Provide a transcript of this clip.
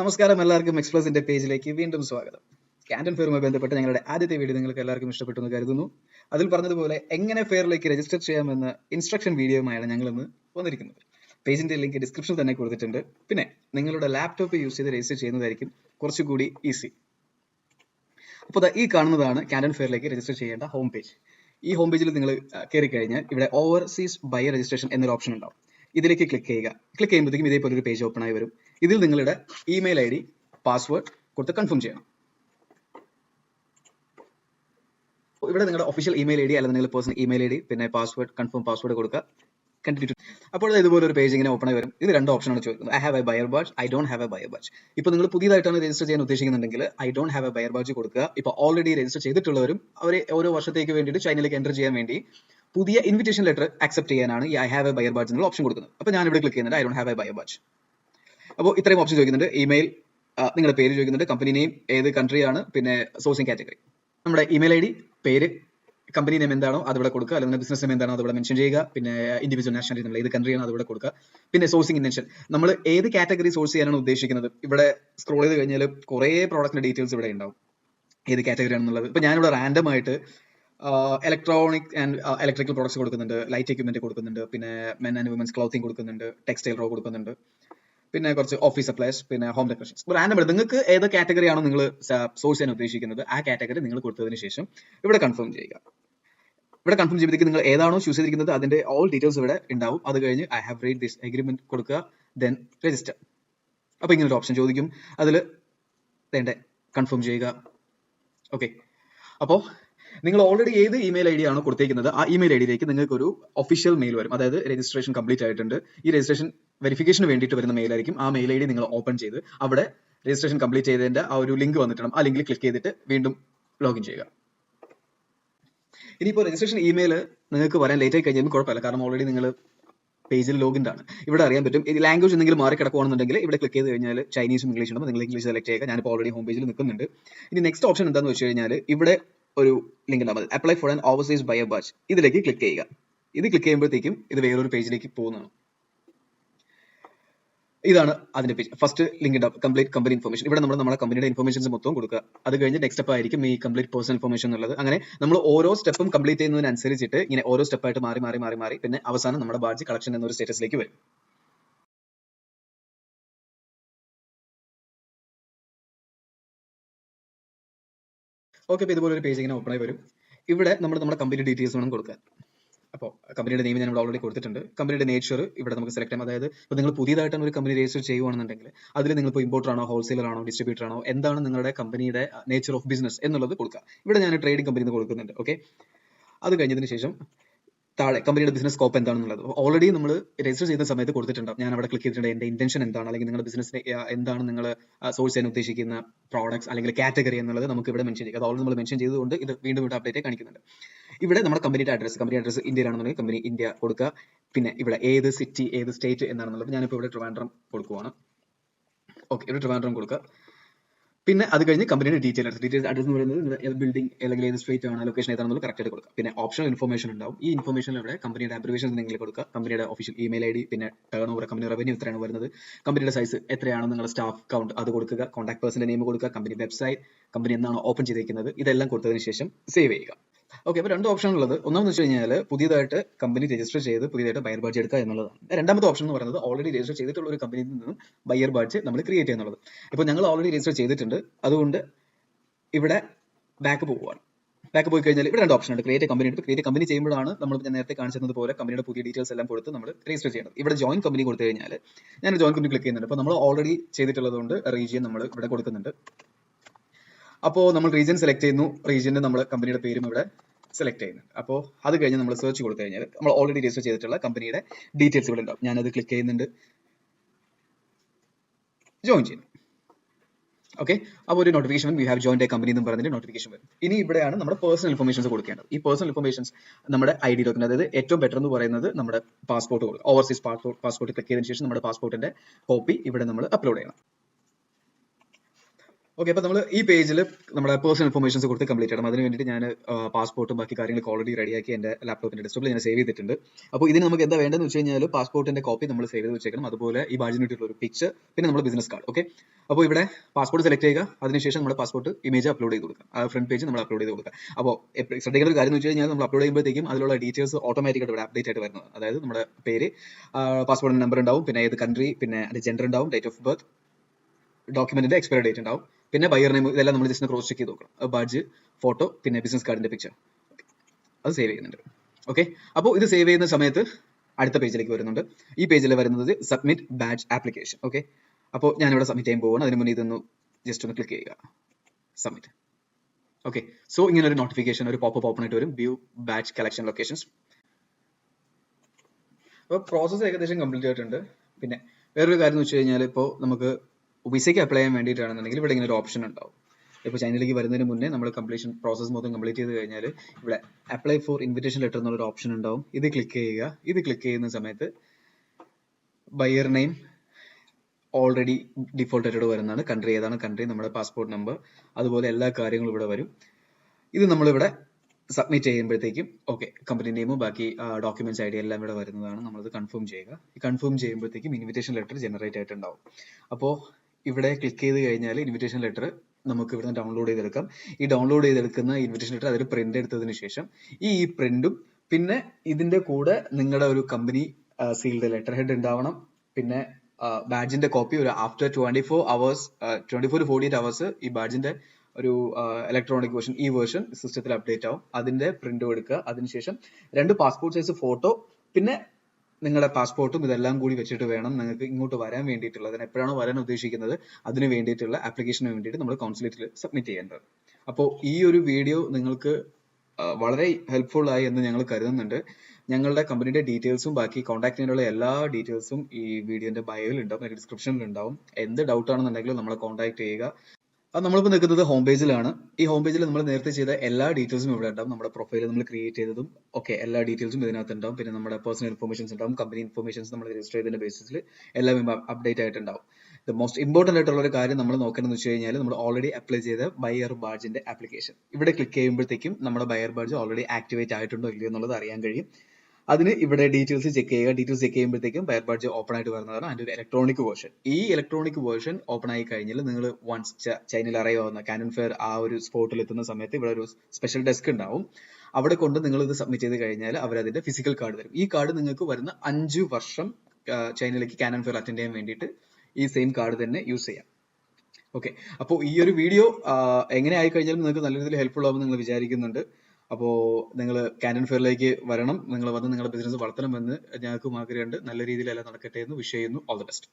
നമസ്കാരം എല്ലാവർക്കും എക്സ്പ്ലസിന്റെ പേജിലേക്ക് വീണ്ടും സ്വാഗതം. കാൻഡൻ ഫെയറുമായി ബന്ധപ്പെട്ട് ഞങ്ങളുടെ ആദ്യത്തെ വീഡിയോ നിങ്ങൾക്ക് എല്ലാവർക്കും ഇഷ്ടപ്പെട്ടു എന്ന് കരുതുന്നു. അതിൽ പറഞ്ഞതുപോലെ എങ്ങനെ ഫെയറിലേക്ക് രജിസ്റ്റർ ചെയ്യാമെന്ന ഇൻസ്ട്രക്ഷൻ വീഡിയോയുമായാണ് ഞങ്ങൾ ഇന്ന് വന്നിരിക്കുന്നത്. പേജിന്റെ ലിങ്ക് ഡിസ്ക്രിപ്ഷനിൽ തന്നെ കൊടുത്തിട്ടുണ്ട്. പിന്നെ നിങ്ങളുടെ ലാപ്ടോപ്പ് യൂസ് ചെയ്ത് രജിസ്റ്റർ ചെയ്യുന്നതായിരിക്കും കുറച്ചുകൂടി ഈസി അപ്പോൾ ഈ കാണുന്നതാണ് കാൻഡൻ ഫെയറിലേക്ക് രജിസ്റ്റർ ചെയ്യേണ്ട ഹോം പേജ് ഈ ഹോം പേജിൽ നിങ്ങൾ കയറി കഴിഞ്ഞാൽ ഇവിടെ ഓവർസീസ് ബൈ രജിസ്ട്രേഷൻ എന്നൊരു ഓപ്ഷൻ ഉണ്ടാവും. ഇതിലേക്ക് ക്ലിക്ക് ചെയ്യുക. ക്ലിക്ക് ചെയ്യുമ്പോഴത്തേക്കും ഇതേപോലെ ഒരു പേജ് ഓപ്പൺ ആയി വരും. ഇതിൽ നിങ്ങളുടെ ഇമെയിൽ ഐ ഡി പാസ്വേഡ് കൊടുത്ത് കൺഫേം ചെയ്യണം. ഇവിടെ നിങ്ങളുടെ ഒഫീഷ്യൽ ഇമെയിൽ ഐ ഡി അല്ലെങ്കിൽ നിങ്ങളുടെ പേഴ്സണൽ ഇമെയിൽ ഐ ഡി പിന്നെ പാസ്വേഡ് കൺഫേം പാസ്വേഡ് കൊടുക്കുക. അപ്പോൾ ഇതുപോലെ ഒരു പേജ് ഇങ്ങനെ ഓപ്പൺ ആയി വരും. ഇത് രണ്ട് ഓപ്ഷനാണ് ചോദിക്കുന്നത്. I have a buyer badge I don't have a buyer badge ഇപ്പോൾ നിങ്ങൾ പുതിയതായിട്ടാണ് രജിസ്റ്റർ ചെയ്യാൻ ഉദ്ദേശിക്കുന്നുണ്ടെങ്കിൽ I don't have a buyer badge കൊടുക്കുക. ഇപ്പോൾ ഓൾറെഡി രജിസ്റ്റർ ചെയ്തിട്ടുള്ളവരും അവരെ ഓരോ വർഷത്തേക്ക് വേണ്ടിയിട്ട് ചൈനയിലേക്ക് എന്റർ ചെയ്യാൻ വേണ്ടി പുതിയ ഇൻവിറ്റേഷൻ ലെറ്റർ അക്സെപ്റ്റ് ചെയ്യാനാണ് ഈ I have a buyer badge എന്നുള്ള ഓപ്ഷൻ കൊടുക്കുന്നത്. അപ്പോൾ ഞാൻ ഇവിടെ ക്ലിക്ക് ചെയ്യുന്നുണ്ട്. I don't have a buyer badge അപ്പോൾ ഇത്രയും ഓപ്ഷൻ ചോദിക്കുന്നുണ്ട്. ഇമെയിൽ നിങ്ങളുടെ പേര് ചോദിക്കുന്നുണ്ട്. കമ്പനി നെയിം ഏത് കൺട്രി ആണ് പിന്നെ സോഴ്സിംഗ് കാറ്റഗറി നമ്മുടെ ഇമെയിൽ ഐ ഡി പേര് കമ്പനി നെയിം എന്താണോ അത് ഇവിടെ കൊടുക്കുക. അല്ലെങ്കിൽ ബിസിനസ് നെയിം എന്താണോ അതിവിടെ മെൻഷൻ ചെയ്യുക. പിന്നെ ഇൻഡിവിജ്വൽ നാഷണാലിറ്റി നമ്മൾ ഏത് കൺട്രിയാണ് ഇവിടെ കൊടുക്കുക. പിന്നെ സോഴ്സിംഗ് ഇന്റൻഷൻ നമ്മൾ ഏത് കാറ്റഗറി സോഴ്സ് ചെയ്യാനാണ് ഉദ്ദേശിക്കുന്നത്? ഇവിടെ സ്ക്രോൾ ചെയ്ത് കഴിഞ്ഞാൽ കുറേ പ്രോഡക്റ്റിന്റെ ഡീറ്റെയിൽസ് ഇവിടെ ഉണ്ടാവും. ഏത് കാറ്റഗറി ആണെന്നുള്ളത്. ഇപ്പൊ ഞാനിവിടെ റാൻഡം ആയിട്ട് ഇലക്ട്രോണിക് ആൻഡ് ഇലക്ട്രിക്കൽ പ്രോഡക്ട്സ് കൊടുക്കുന്നുണ്ട്. ലൈറ്റ് എക്യുപ്മെന്റ് കൊടുക്കുന്നുണ്ട്. പിന്നെ മെൻ ആൻഡ് വുമൻസ് ക്ലോത്തിങ് കൊടുക്കുന്നുണ്ട്. ടെക്സ്റ്റൈൽ റോ കൊടുക്കുന്നുണ്ട്. പിന്നെ കുറച്ച് ഓഫീസ് സപ്ലൈസ് പിന്നെ ഹോം ഡെക്കറേഷൻസ് റാൻഡം എടുത്ത് നിങ്ങൾക്ക് ഏത് കാറ്റഗറി ആണോ നിങ്ങൾ സോഴ്സ് ചെയ്യാൻ ഉദ്ദേശിക്കുന്നത് ആ കാറ്റഗറി നിങ്ങൾ കൊടുത്തതിന് ശേഷം ഇവിടെ കൺഫേം ചെയ്യുക. ഇവിടെ കൺഫേം ചെയ്യുമ്പോഴത്തേക്ക് നിങ്ങൾ ഏതാണോ ചൂസ് ചെയ്തിരിക്കുന്നത് അതിന്റെ ഓൾ ഡീറ്റെയിൽസ് ഇവിടെ ഉണ്ടാവും. അത് കഴിഞ്ഞ് I have read this agreement കൊടുക്കുക ദെൻ രജിസ്റ്റർ അപ്പൊ ഇങ്ങനെ ഒരു ഓപ്ഷൻ ചോദിക്കും. അതിൽ വേണ്ടേ കൺഫേം ചെയ്യുക. ഓക്കെ അപ്പോൾ നിങ്ങൾ ഓൾറെഡി ഏത് ഇമെയിൽ ഐ ഡി ആണോ കൊടുത്തേക്കുന്നത് ആ ഇമെയിൽ ഐ ഡിയിലേക്ക് നിങ്ങൾക്ക് ഒരു ഒഫീഷ്യൽ മെയിൽ വരും. അതായത് രജിസ്ട്രേഷൻ കംപ്ലീറ്റ് ആയിട്ടുണ്ട്. ഈ രജിസ്ട്രേഷൻ വെരിഫിക്കേഷന് വേണ്ടിയിട്ട് വരുന്ന മെയിലായിരിക്കും ആ മെയിൽ ഐ ഡി നിങ്ങൾ ഓപ്പൺ ചെയ്ത് അവിടെ രജിസ്ട്രേഷൻ കംപ്ലീറ്റ് ചെയ്തതിന്റെ ആ ഒരു ലിങ്ക് വന്നിട്ടണം. ആ ലിങ്കിൽ ക്ലിക്ക് ചെയ്തിട്ട് വീണ്ടും ലോഗിൻ ചെയ്യുക. ഇനിയിപ്പോൾ രജിസ്ട്രേഷൻ ഇമെയിൽ നിങ്ങൾക്ക് വരാൻ ലേറ്റ് ആയി കഴിഞ്ഞാലും കുഴപ്പമില്ല. കാരണം ഓൾറെഡി നിങ്ങൾ പേജിൽ ലോഗിൻ ആണ് ഇവിടെ അറിയാൻ പറ്റും. ഈ ലാംഗ്വേജ് എന്തെങ്കിലും മാറി കിടക്കുകയാണെന്നുണ്ടെങ്കിൽ ഇവിടെ ക്ലിക്ക് ചെയ്ത് കഴിഞ്ഞാൽ ചൈനീസും ഇംഗ്ലീഷ് ഉണ്ടോ. നിങ്ങൾ ഇംഗ്ലീഷ് സെലക്ട് ചെയ്യുക. ഞാനിപ്പോൾ ഓൾറെഡി ഹോം പേജിൽ നിൽക്കുന്നുണ്ട്. ഇനി നെക്സ്റ്റ് ഓപ്ഷൻ എന്താണെന്ന് വെച്ച് കഴിഞ്ഞാൽ ഇവിടെ ഒരു ലിങ്ക് ഉണ്ടാവും. Apply for an overseas buyer badge ഇതിലേക്ക് ക്ലിക്ക് ചെയ്യുക. ഇത് ക്ലിക്ക് ചെയ്യുമ്പോഴത്തേക്കും ഇത് വേറൊരു പേജിലേക്ക് പോകുന്നതാണ്. ഇതാണ് അതിന്റെ പേജ് ഫസ്റ്റ് ലിങ്ക് ഉണ്ടാവും കംപ്ലീറ്റ് കമ്പനി ഇൻഫർമേഷൻ ഇവിടെ നമ്മൾ നമ്മുടെ കമ്പനിയുടെ ഇൻഫർമേഷൻസ് മൊത്തം കൊടുക്കുക. അത് കഴിഞ്ഞ് നെക്സ്റ്റ് സ്റ്റെപ്പ് ആയിരിക്കും ഈ കംപ്ലീറ്റ് പേഴ്സണൽ ഇൻഫർമേഷൻ എന്നുള്ളത്. അങ്ങനെ നമ്മൾ ഓരോ സ്റ്റെപ്പും കംപ്ലീറ്റ് ചെയ്യുന്നതിനനുസരിച്ചിട്ട് ഇങ്ങനെ ഓരോ സ്റ്റെപ്പായിട്ട് മാറി മാറി മാറി മാറി പിന്നെ അവസാനം നമ്മുടെ ബാഡ്ജ് കളക്ഷൻ എന്നൊരു സ്റ്റേറ്റസിലേക്ക് വരും. ഓക്കെ ഇതുപോലെ ഒരു പേജ് ഇങ്ങനെ ഓപ്പൺ ആയി വരും. ഇവിടെ നമ്മൾ നമ്മുടെ കമ്പനി ഡീറ്റെയിൽസ് വേണം കൊടുക്കാൻ. അപ്പോൾ കമ്പനിയുടെ നെയിം ഞാൻ ഇവിടെ ഓൾറെഡി കൊടുത്തിട്ടുണ്ട്. കമ്പനിയുടെ നേച്ചർ ഇവിടെ നമുക്ക് സെലക്ട് ചെയ്യാം. അതായത് ഇപ്പോൾ നിങ്ങൾ പുതിയതായിട്ടാണ് ഒരു കമ്പനി രജിസ്റ്റർ ചെയ്യുകയാണെന്നുണ്ടെങ്കിൽ അതിൽ നിങ്ങൾ ഇപ്പോൾ ഇമ്പോർട്ടർ ആണോ ഹോൾസെയിലർ ആണോ ഡിസ്ട്രിബ്യൂട്ടർ ആണോ എന്താണ് നിങ്ങളുടെ കമ്പനിയുടെ നേച്ചർ ഓഫ് ബിസിനസ് എന്നുള്ളത് കൊടുക്കുക. ഇവിടെ ഞാൻ ട്രേഡിംഗ് കമ്പനി കൊടുക്കുന്നുണ്ട്. ഓക്കെ അത് കഴിഞ്ഞതിന് ശേഷം താഴെ കമ്പനിയുടെ ബിസിനസ് സ്കോപ്പ് എന്താണെന്നുള്ളത്. ഓൾറെഡി നമ്മൾ രജിസ്റ്റർ ചെയ്യുന്ന സമയത്ത് കൊടുത്തിട്ടുണ്ടാവും ഞാൻ അവിടെ ക്ലിക്ക് ചെയ്തിട്ടുണ്ട്. എന്റെ ഇന്റൻഷൻ എന്താണ്? അല്ലെങ്കിൽ നിങ്ങളുടെ ബിസിനസ് എന്താണ് നിങ്ങൾ സോഴ്സ് ചെയ്യാൻ ഉദ്ദേശിക്കുന്ന പ്രോഡക്ട്സ് അല്ലെങ്കിൽ കാറ്റഗറി എന്നുള്ളത് നമുക്ക് ഇവിടെ മെൻഷൻ ചെയ്യുക അത് ഓൾറെഡി നമ്മൾ മെൻഷൻ ചെയ്തുകൊണ്ട് ഇത് വീണ്ടും വീണ്ടും അപ്ഡേറ്റ് കാണിക്കുന്നുണ്ട്. ഇവിടെ നമ്മുടെ കമ്പനിയുടെ അഡ്രസ് കമ്പനി അഡ്രസ് ഇന്ത്യയിലാണെന്നുണ്ടെങ്കിൽ കമ്പനി ഇന്ത്യ കൊടുക്കുക. പിന്നെ ഇവിടെ ഏത് സിറ്റി ഏത് സ്റ്റേറ്റ് എന്നാണെന്നുള്ളത് ഞാനിപ്പോൾ ഇവിടെ ട്രിവാൻഡ്രം കൊടുക്കുവാണ്. ഓക്കെ ഇവിടെ ട്രിവാൻഡ്രം കൊടുക്കുക. പിന്നെ അത് കഴിഞ്ഞ് കമ്പനിയുടെ ഡീറ്റെയിൽ അഡ്രസ് ഡീറ്റെയിൽ അഡ്രസ് എന്ന് പറയുന്നത് ബിൽഡിംഗ് അല്ലെങ്കിൽ ഏത് സ്ട്രീറ്റ് ആണ് ലൊക്കേഷൻ ഏതാണെന്നുള്ളത് കറക്റ്റ് ആയിട്ട് കൊടുക്കുക. പിന്നെ ഓപ്ഷണൽ ഇൻഫർമേഷൻ ഉണ്ടാവും. ഈ ഇൻഫർമേഷൻ ഇവിടെ കമ്പനിയുടെ അബ്രിവേഷൻ നിങ്ങൾ കൊടുക്കുക. കമ്പനിയുടെ ഒഫീഷ്യൽ ഇമെയിൽ ഐ ഡി പിന്നെ ടേൺ ഓവർ കമ്പനി റവന്യൂ എത്രയാണ് വരുന്നത്. കമ്പനിയുടെ സൈസ് എത്രയാണ് നിങ്ങളുടെ സ്റ്റാഫ് കൗണ്ട് അത് കൊടുക്കുക. കോൺടാക്ട് പേഴ്സന്റെ നെയിം കൊടുക്കുക. കമ്പനി വെബ്സൈറ്റ് കമ്പനി എന്നാണ് ഓപ്പൺ ചെയ്തിരിക്കുന്നത് ഇതെല്ലാം കൊടുത്തതിന് ശേഷം സേവ് ചെയ്യുക. ഓക്കെ അപ്പോൾ രണ്ട് ഓപ്ഷൻ ഉള്ളത്. ഒന്നാമെന്ന് വെച്ച് കഴിഞ്ഞാൽ പുതിയതായിട്ട് കമ്പനി രജിസ്റ്റർ ചെയ്ത് പുതിയതായിട്ട് ബയർ ബാഡ്ജ് എടുക്കുക എന്നുള്ളതാണ്. രണ്ടാമത്തെ ഓപ്ഷൻ എന്ന് പറയുന്നത് ഓൾറെഡി രജിസ്റ്റർ ചെയ്തിട്ടുള്ള ഒരു കമ്പനിയിൽ നിന്നും ബയർ ബാഡ്ജ് നമ്മൾ ക്രിയേറ്റ് ചെയ്യുന്നുള്ളത് ഇപ്പോൾ ഞങ്ങൾ ഓൾറെഡി രജിസ്റ്റർ ചെയ്തിട്ടുണ്ട്. അതുകൊണ്ട് ഇവിടെ ബാക്ക് പോവുകയാണ്. ബാക്ക് പോയി കഴിഞ്ഞാൽ ഇവിടെ രണ്ട് ഓപ്ഷൻ ഉണ്ട്. ക്രിയേറ്റ് കമ്പനി ഉണ്ട്. ക്രിയേറ്റ് കമ്പനി ചെയ്യുമ്പോഴാണ് നമ്മൾ ഞാൻ നേരത്തെ കാണിച്ചത് പോലെ കമ്പനിയുടെ പുതിയ ഡീറ്റെയിൽസ് എല്ലാം കൊടുത്ത് നമ്മൾ രജിസ്റ്റർ ചെയ്യണം ഇവിടെ ജോയിൻ കമ്പനി കൊടുത്തു കഴിഞ്ഞാൽ ഞാൻ ജോയിൻ കമ്പനി ക്ലിക്ക് ചെയ്യുന്നുണ്ട്. അപ്പോൾ നമ്മൾ ഓൾറെഡി ചെയ്തിട്ടുള്ളതുകൊണ്ട് റീജിയൻ നമ്മൾ ഇവിടെ കൊടുക്കുന്നുണ്ട്. അപ്പോൾ നമ്മൾ റീജിയൻ സെലക്ട് ചെയ്യുന്നു. റീജിയന്റെ നമ്മൾ കമ്പനിയുടെ പേരും ഇവിടെ സെലക്ട് ചെയ്യുന്നു. അപ്പോൾ അത് കഴിഞ്ഞ് നമ്മൾ സെർച്ച് കൊടുത്തു കഴിഞ്ഞാൽ നമ്മൾ ഓൾറെഡി രജിസ്റ്റർ ചെയ്തിട്ടുള്ള കമ്പനിയുടെ ഡീറ്റെയിൽസ് ഇവിടെ ഉണ്ടാവും. ഞാനത് ക്ലിക്ക് ചെയ്യുന്നുണ്ട്. ജോയിൻ ചെയ്യുന്നു. ഓക്കെ അപ്പോൾ ഒരു notification we have join a company എന്ന് പറഞ്ഞിട്ട് നോട്ടിഫിക്കേഷൻ വരും. ഇനി ഇവിടെയാണ് നമ്മുടെ പേഴ്സണൽ ഇൻഫർമേഷൻസ് കൊടുക്കേണ്ടത്. ഈ പേഴ്സണൽ ഇൻഫർമേഷൻസ് നമ്മുടെ ഐ ഡി ഡോക്യുമെന്റ് അതായത് ഏറ്റവും ബെറ്റർ എന്ന് പറയുന്നത് നമ്മുടെ passport overseas passport passport click ചെയ്തതിനു ശേഷം നമ്മുടെ പാസ്പോർട്ടിന്റെ കോപ്പി ഇവിടെ നമ്മൾ അപ്ലോഡ് ചെയ്യണം. ഓക്കെ അപ്പൊ നമ്മൾ ഈ പേജിൽ നമ്മുടെ പേഴ്സണൽ ഇൻഫർമേഷൻസ് കൊടുത്ത് കംപ്ലീറ്റ് ചെയ്യണം. അതിന് വേണ്ടിയിട്ട് ഞാൻ പാസ്പോർട്ടും ബാക്കി കാര്യങ്ങൾ ഓൾറെഡി റെഡിയാക്കി എന്റെ ലാപ്ടോപ്പിന്റെ ഡെസ്ക്ടോപ്പിൽ ഞാൻ സേവ് ചെയ്തിട്ടുണ്ട്. അപ്പോൾ ഇതിന് നമുക്ക് എന്താ വേണ്ടതെന്ന് വെച്ച് കഴിഞ്ഞാൽ പാസ്പോർട്ടിന്റെ കോപ്പി നമ്മൾ സേവ് ചെയ്ത് വെച്ചേക്കണം. അതുപോലെ ഈ ബാജിന് വേണ്ടിയിട്ടുള്ള ഒരു പിക്ചർ പിന്നെ നമ്മുടെ ബിസിനസ് കാർഡ് ഓക്കെ അപ്പോൾ ഇവിടെ പാസ്പോർട്ട് സെലക്ട് ചെയ്യുക. അതിനുശേഷം നമ്മുടെ പാസ്പോർട്ട് ഇമേജ് അപ്ലോഡ് ചെയ്ത് കൊടുക്കുക. ആ ഫ്രണ്ട് പേജ് നമ്മൾ അപ്ലോഡ് ചെയ്ത് കൊടുക്കുക. അപ്പോൾ ശ്രദ്ധിക്കേണ്ട ഒരു കാര്യം എന്ന് വെച്ച് കഴിഞ്ഞാൽ നമ്മൾ അപ്ലോഡ് ചെയ്യുമ്പോഴത്തേക്കും അതിലുള്ള ഡീറ്റെയിൽസ് ഓട്ടോമാറ്റിക്കായിട്ട് ഇവിടെ അപ്ഡേറ്റ് ആയിട്ട് വരുന്നത്. അതായത് നമ്മുടെ പേര് പാസ്പോർട്ടിന്റെ നമ്പർ ഉണ്ടാവും. പിന്നെ ഏത് കൺട്രി പിന്നെ ജെൻഡർ ഉണ്ടാവും. ഡേറ്റ് ഓഫ് ബർത്ത് ഡോക്യുമെന്റിന്റെ എക്സ്പയറി ഡേറ്റ് ഉണ്ടാവും. പിന്നെ ബയർ നെയിം ഇതെല്ലാം നമ്മൾ ജസ്റ്റ് ക്രോസ് ചെക്ക് ചെയ്ത് നോക്കണം. ബാഡ്ജ് ഫോട്ടോ പിന്നെ ബിസിനസ് കാർഡിന്റെ പിക്ചർ അത് സേവ് ചെയ്യുന്നുണ്ട്. ഓക്കെ അപ്പോൾ ഇത് സേവ് ചെയ്യുന്ന സമയത്ത് അടുത്ത പേജിലേക്ക് വരുന്നുണ്ട്. ഈ പേജിൽ വരുന്നത് സബ്മിറ്റ് ബാഡ്ജ് ആപ്ലിക്കേഷൻ ഓക്കെ അപ്പോൾ ഞാനിവിടെ സബ്മിറ്റ് ചെയ്യാൻ പോകണം അതിന് മുന്നേ ഇതൊന്ന് ജസ്റ്റ് ഒന്ന് ക്ലിക്ക് ചെയ്യുക. സബ്മിറ്റ് ഓക്കെ സോ ഇങ്ങനെ ഒരു നോട്ടിഫിക്കേഷൻ ഒരു പോപ്പ് ഓപ്പൺ ആയിട്ട് വരും. വ്യൂ ബാച്ച് കളക്ഷൻ ലൊക്കേഷൻസ് അപ്പോൾ പ്രോസസ്സ് ഏകദേശം കംപ്ലീറ്റ് ആയിട്ടുണ്ട്. പിന്നെ വേറൊരു കാര്യം എന്ന് വെച്ച് കഴിഞ്ഞാൽ ഇപ്പോൾ നമുക്ക് വിസയ്ക്ക് അപ്ലൈ ചെയ്യാൻ വേണ്ടിയിട്ടാണെന്നുണ്ടെങ്കിൽ ഇവിടെ ഇങ്ങനെ ഒരു ഓപ്ഷൻ ഉണ്ടാവും. ഇപ്പോൾ ചൈനയിലേക്ക് വരുന്നതിന് മുന്നേ നമ്മൾ കംപ്ലീഷൻ പ്രോസസ്സ് മൊത്തം കംപ്ലീറ്റ് ചെയ്ത് കഴിഞ്ഞാൽ ഇവിടെ അപ്ലൈ ഫോർ ഇൻവിറ്റേഷൻ ലെറ്റർ എന്നുള്ളൊരു ഓപ്ഷൻ ഉണ്ടാവും. ഇത് ക്ലിക്ക് ചെയ്യുക. ഇത് ക്ലിക്ക് ചെയ്യുന്ന സമയത്ത് ബയർ നെയിം ഓൾറെഡി ഡിഫോൾട്ട് ആയിട്ട് വരുന്നതാണ്. കൺട്രി ഏതാണ് കൺട്രി നമ്മുടെ പാസ്പോർട്ട് നമ്പർ അതുപോലെ എല്ലാ കാര്യങ്ങളും ഇവിടെ വരും. ഇത് നമ്മളിവിടെ സബ്മിറ്റ് ചെയ്യുമ്പോഴത്തേക്കും ഓക്കെ കമ്പനി നെയിമും ബാക്കി ഡോക്യുമെന്റ്സ് ഐ ഡി എല്ലാം ഇവിടെ വരുന്നതാണ്. നമ്മളത് കൺഫേം ചെയ്യുക. കൺഫേം ചെയ്യുമ്പോഴത്തേക്കും ഇൻവിറ്റേഷൻ ലെറ്റർ ജനറേറ്റ് ആയിട്ടുണ്ടാവും അപ്പോൾ ഇവിടെ ക്ലിക്ക് ചെയ്ത് കഴിഞ്ഞാൽ ഇൻവിറ്റേഷൻ ലെറ്റർ നമുക്ക് ഇവിടുന്ന് ഡൗൺലോഡ് ചെയ്തെടുക്കാം. ഈ ഡൗൺലോഡ് ചെയ്തെടുക്കുന്ന ഇൻവിറ്റേഷൻ ലെറ്റർ അതിൽ പ്രിന്റ് എടുത്തതിന് ശേഷം ഈ പ്രിന്റും പിന്നെ ഇതിന്റെ കൂടെ നിങ്ങളുടെ ഒരു കമ്പനി സീൽഡ് ലെറ്റർ ഹെഡ് ഉണ്ടാവണം. പിന്നെ ബാഡ്ജിന്റെ കോപ്പി ഒരു after twenty four hours twenty four forty eight hours ഈ ബാഡ്ജിന്റെ ഒരു ഇലക്ട്രോണിക് വേർഷൻ ഈ വേർഷൻ സിസ്റ്റത്തിൽ അപ്ഡേറ്റ് ആവും. അതിന്റെ പ്രിന്റും എടുക്കുക അതിനുശേഷം രണ്ട് പാസ്പോർട്ട് സൈസ് ഫോട്ടോ പിന്നെ നിങ്ങളുടെ പാസ്പോർട്ടും ഇതെല്ലാം കൂടി വെച്ചിട്ട് വേണം നിങ്ങൾക്ക് ഇങ്ങോട്ട് വരാൻ വേണ്ടിയിട്ടുള്ളത്. എപ്പോഴാണോ വരാൻ ഉദ്ദേശിക്കുന്നത് അതിന് വേണ്ടിയിട്ടുള്ള ആപ്ലിക്കേഷന് വേണ്ടിയിട്ട് നമ്മൾ കൗൺസിലേറ്റിൽ സബ്മിറ്റ് ചെയ്യേണ്ടത്. അപ്പോൾ ഈ ഒരു വീഡിയോ നിങ്ങൾക്ക് വളരെ ഹെൽപ്ഫുൾ ആയി എന്ന് ഞങ്ങൾ കരുതുന്നുണ്ട്. ഞങ്ങളുടെ കമ്പനിയുടെ ഡീറ്റെയിൽസും ബാക്കി കോൺടാക്ട് ചെയ്യാനുള്ള എല്ലാ ഡീറ്റെയിൽസും ഈ വീഡിയോന്റെ ബയോയിൽ ഉണ്ടാവും ഡിസ്ക്രിപ്ഷനിൽ ഉണ്ടാവും. എന്ത് ഡൗട്ട് ആണെന്നുണ്ടെങ്കിലും നമ്മളെ കോൺടാക്ട് ചെയ്യുക. അത് നമ്മളിപ്പോൾ നിൽക്കുന്നത് ഹോം പേജിലാണ് ഈ ഹോം പേജിൽ നമ്മൾ നേരത്തെ ചെയ്ത എല്ലാ ഡീറ്റെയിൽസും ഇവിടെ ഉണ്ടാവും. നമ്മുടെ പ്രൊഫൈൽ നമ്മൾ ക്രിയേറ്റ് ചെയ്തതും ഓക്കെ എല്ലാ ഡീറ്റെയിൽസും ഇതിനകത്ത് ഉണ്ടാവും. പിന്നെ നമ്മുടെ പേഴ്സണൽ ഇൻഫർമേഷൻസ് ഉണ്ടാവും. കമ്പനി ഇൻഫർമേഷൻസ് നമ്മൾ രജിസ്റ്റർ ചെയ്തതിന്റെ ബേസിസിൽ എല്ലാം അപ്ഡേറ്റ് ആയിട്ടുണ്ടാവും ദ മോസ്റ്റ് ഇമ്പോർട്ടന്റ് ആയിട്ടുള്ള ഒരു കാര്യം നമ്മൾ നോക്കേണ്ടതെന്ന് വെച്ച് കഴിഞ്ഞാൽ നമ്മൾ ഓൾറെഡി അപ്ലൈ ചെയ്ത ബയർ ബാഡ്ജിന്റെ ആപ്ലിക്കേഷൻ ഇവിടെ ക്ലിക്ക് ചെയ്യുമ്പോഴത്തേക്കും നമ്മുടെ ബയർ ബാഡ്ജ് ഓൾറെഡി ആക്ടിവേറ്റ് ആയിട്ടുണ്ടോ ഇല്ലയോ എന്നുള്ളത് അറിയാൻ കഴിയും. അതിന് ഇവിടെ ഡീറ്റെയിൽസ് ചെക്ക് ചെയ്യുക. ഡീറ്റെയിൽസ് ചെക്ക് ചെയ്യുമ്പോഴത്തേക്കും ബയർ ബാഡ്ജ് ഓപ്പൺ ആയിട്ട് വരുന്നതാണ് അതിന്റെ ഒരു ഇലക്ട്രോണിക് വേർഷൻ ഈ ഇലക്ട്രോണിക് വേർഷൻ ഓപ്പൺ ആയി കഴിഞ്ഞാൽ നിങ്ങൾ വൺസ് ചൈനയിൽ അറൈവ് ആവുന്ന കാനൻ ഫെയർ ആ ഒരു സ്പോട്ടിൽ എത്തുന്ന സമയത്ത് ഇവിടെ ഒരു സ്പെഷ്യൽ ഡെസ്ക് ഉണ്ടാവും. അവിടെ കൊണ്ട് നിങ്ങൾ ഇത് സബ്മിറ്റ് ചെയ്ത് കഴിഞ്ഞാൽ അവർ അതിന്റെ ഫിസിക്കൽ കാർഡ് തരും. ഈ കാർഡ് നിങ്ങൾക്ക് വരുന്ന അഞ്ച് വർഷം ചൈനയിലേക്ക് കാനൻ ഫെയർ അറ്റൻഡ് ചെയ്യാൻ വേണ്ടിയിട്ട് ഈ സെയിം കാർഡ് തന്നെ യൂസ് ചെയ്യാം. ഓക്കെ അപ്പോൾ ഈ ഒരു വീഡിയോ എങ്ങനെ ആയി കഴിഞ്ഞാലും നിങ്ങൾക്ക് നല്ല രീതിയിൽ ഹെൽപ്ഫുൾ ആവുമെന്ന് നിങ്ങൾ വിചാരിക്കുന്നുണ്ട്. അപ്പോൾ നിങ്ങൾ കാൻഡൻ ഫെയറിലേക്ക് വരണം. നിങ്ങൾ വന്ന് നിങ്ങളുടെ ബിസിനസ് വളർത്തണമെന്ന് ഞങ്ങൾക്കും ആഗ്രഹമുണ്ട്. നല്ല രീതിയിൽ എല്ലാം നടക്കട്ടെ എന്ന് വിഷ് ചെയ്യുന്നു. All the best